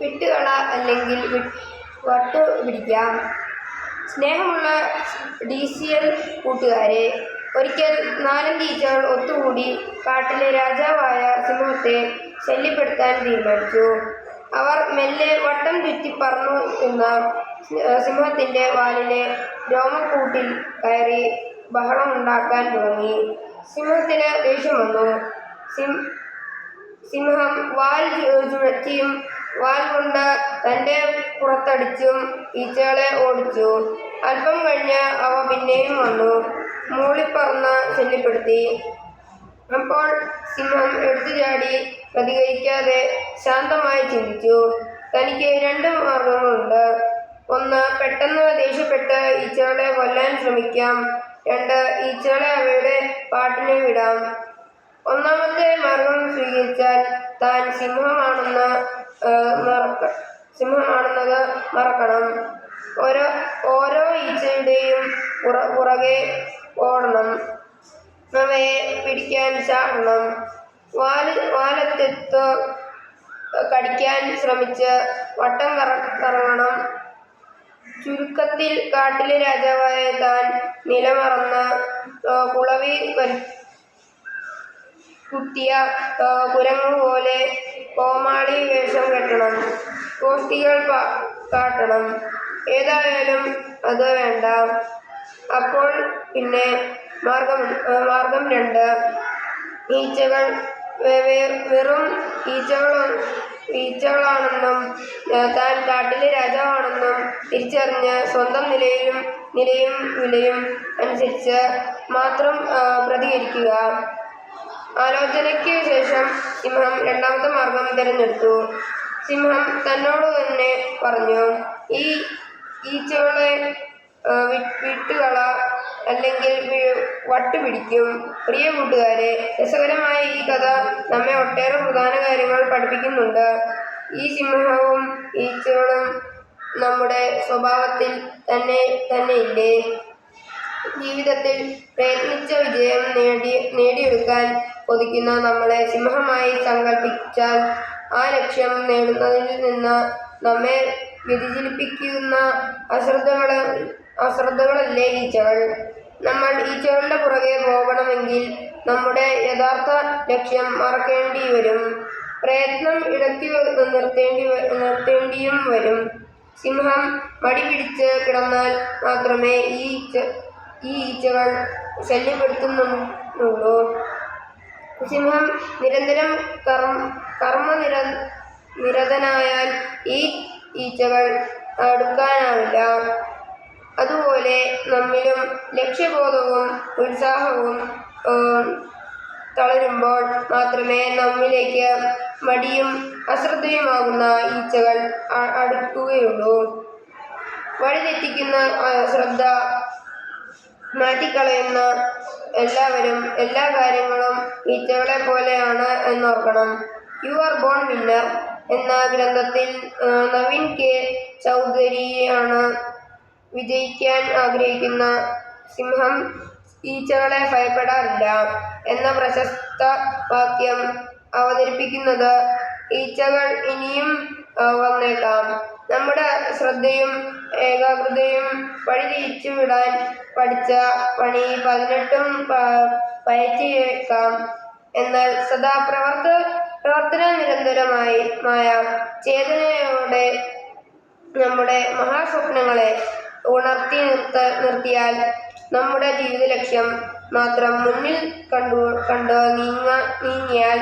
വിട്ടുകള അല്ലെങ്കിൽ വട്ട് പിടിക്കാം. സ്നേഹമുള്ള ഡി സി എൽ കൂട്ടുകാരെ ഒരിക്കൽ നാലും ടീച്ചർ ഒത്തുകൂടി കാട്ടിലെ രാജാവായ സിംഹത്തെ ശല്യപ്പെടുത്താൻ തീരുമാനിച്ചു. അവർ മെല്ലെ വട്ടം ചുറ്റി പറന്നു എന്ന സിംഹത്തിന്റെ വാലിലെ രോമക്കൂട്ടിൽ കയറി ബഹളം ഉണ്ടാക്കാൻ തുടങ്ങി. സിംഹത്തിന് ദേഷ്യം വന്നു. സിം സിംഹം വാൽ ചുഴറ്റിയും വാൽ കൊണ്ട് തന്റെ പുറത്തടിച്ചും ഈച്ചകളെ ഓടിച്ചു. അല്പം കഴിഞ്ഞ് അവ പിന്നെയും വന്നു. മൂളിപ്പറന്ന് ശല്യപ്പെടുത്തി. അപ്പോൾ സിംഹം എടുത്തു ചാടി പ്രതികരിക്കാതെ ശാന്തമായി ചിന്തിച്ചു. തനിക്ക് രണ്ട് മാർഗങ്ങളുണ്ട്. ഒന്ന് പെട്ടെന്ന് ദേഷ്യപ്പെട്ട് ഈച്ചകളെ കൊല്ലാൻ ശ്രമിക്കാം. രണ്ട് ഈച്ചകളെ അവയുടെ പാട്ടിനെ വിടാം. ഒന്നാമത്തെ മാർഗം സ്വീകരിച്ചാൽ താൻ സിംഹമാണെന്ന് മറക്ക സിംഹമാണെന്നത് മറക്കണം. ഓരോ ഓരോ ഈച്ചയുടെയും പുറ പുറകെ ഓടണം. അവയെ പിടിക്കാൻ ചാടണം. വാൽ വാലത്തെത്ത് കടിക്കാൻ ശ്രമിച്ച് വട്ടം കറ കറങ്ങണം ചുരുക്കത്തിൽ കാട്ടിലെ രാജാവായ താൻ നിലമറന്ന് കുളവി കുത്തിയ കുരങ്ങു പോലെ കോമാളി വേഷം കെട്ടണം. കോഷ്ടികൾ കാട്ടണം. ഏതായാലും അത് വേണ്ട. അപ്പോൾ പിന്നെ മാർഗം മാർഗം രണ്ട്. ഈച്ചകൾ വെറും ഈച്ചകൾ ഈച്ചകളാണെന്നും താൻ കാട്ടിലെ രാജാവാണെന്നും തിരിച്ചറിഞ്ഞ് സ്വന്തം നിലയിലും നിലയും വിലയും അനുസരിച്ച് മാത്രം പ്രതികരിക്കുക. ആലോചനയ്ക്ക് ശേഷം സിംഹം രണ്ടാമത്തെ മാർഗം തിരഞ്ഞെടുത്തു. സിംഹം തന്നോട് തന്നെ പറഞ്ഞു ഈ ഈച്ചകളെ വിട്ടുകള അല്ലെങ്കിൽ വട്ടുപിടിക്കും. പ്രിയ കൂട്ടുകാരെ രസകരമായ ഈ കഥ നമ്മെ ഒട്ടേറെ പ്രധാന കാര്യങ്ങൾ പഠിപ്പിക്കുന്നുണ്ട്. ഈ സിംഹവും ഈച്ചകളും നമ്മുടെ സ്വഭാവത്തിൽ തന്നെ തന്നെയില്ലേ? ജീവിതത്തിൽ പ്രയത്നിച്ച വിജയം നേടി നേടിയെടുക്കാൻ കൊതിക്കുന്ന നമ്മളെ സിംഹമായി സങ്കല്പിച്ചാൽ ആ ലക്ഷ്യം നേടുന്നതിൽ നിന്ന് നമ്മെ വ്യതിചലിപ്പിക്കുന്ന അശ്രദ്ധകൾ അശ്രദ്ധകളല്ലേ ഈച്ചകൾ നമ്മൾ ഈച്ചകളുടെ പുറകെ പോകണമെങ്കിൽ നമ്മുടെ യഥാർത്ഥ ലക്ഷ്യം മറക്കേണ്ടി വരും. പ്രയത്നം ഇടയ്ക്ക് നിർത്തേണ്ടി നിർത്തേണ്ടിയും വരും. സിംഹം മടി പിടിച്ച് കിടന്നാൽ മാത്രമേ ഈ ഈ ഈച്ചകൾ ശല്യപ്പെടുത്തുന്നുള്ളൂ. സിംഹം നിരന്തരം കർമ്മ കർമ്മനിര നിരതനായാൽ ഈ ഈച്ചകൾ അടുക്കാനാവില്ല അതുപോലെ നമ്മിലും ലക്ഷ്യബോധവും ഉത്സാഹവും തളരുമ്പോൾ മാത്രമേ നമ്മിലേക്ക് മടിയും അശ്രദ്ധയുമാകുന്ന ഈച്ചകൾ അടുക്കുകയുള്ളൂ. വഴിതെറ്റിക്കുന്ന ശ്രദ്ധ മാറ്റിക്കളയുന്ന എല്ലാവരും എല്ലാ കാര്യങ്ങളും ഈച്ചകളെ പോലെയാണ് എന്നോർക്കണം. യു ആർ ബോൺ വിന്നർ എന്ന ഗ്രന്ഥത്തിൽ നവീൻ കെ. ചൗധരിയാണ് വിജയിക്കാൻ ആഗ്രഹിക്കുന്ന സിംഹം ഈച്ചകളെ ഭയപ്പെടാറില്ല എന്ന പ്രശസ്ത വാക്യം അവതരിപ്പിക്കുന്നത്. ഈച്ചകൾ ഇനിയും വന്നേക്കാം. നമ്മുടെ ശ്രദ്ധയും ഏകാഗ്രതയും വഴിതിരിച്ചു വിടാൻ പഠിച്ച പണി പതിനെട്ടും പയറ്റിയേക്കാം. എന്നാൽ സദാ പ്രവർത്ത പ്രവർത്തന നിരന്തരമായി മായ ചേതനയോടെ നമ്മുടെ മഹാസ്വപ്നങ്ങളെ ഉണർത്തി നിർത്ത നിർത്തിയാൽ നമ്മുടെ ജീവിത ലക്ഷ്യം മാത്രം മുന്നിൽ കണ്ടു കണ്ട് നീങ്ങ നീങ്ങിയാൽ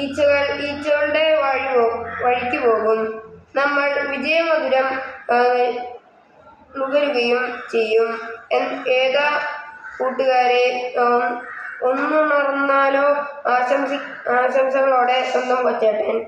ഈച്ചകൾ ഈച്ചകളുടെ വഴി വഴിക്ക് പോകും. നമ്മൾ വിജയമധുരം നുകരുകയും ചെയ്യും. ഏതാ കൂട്ടുകാരെ ഒന്നുണർന്നാലോ ആശംസി ആശംസകളോടെ സ്വന്തം കൊച്ചേട്ടൻ.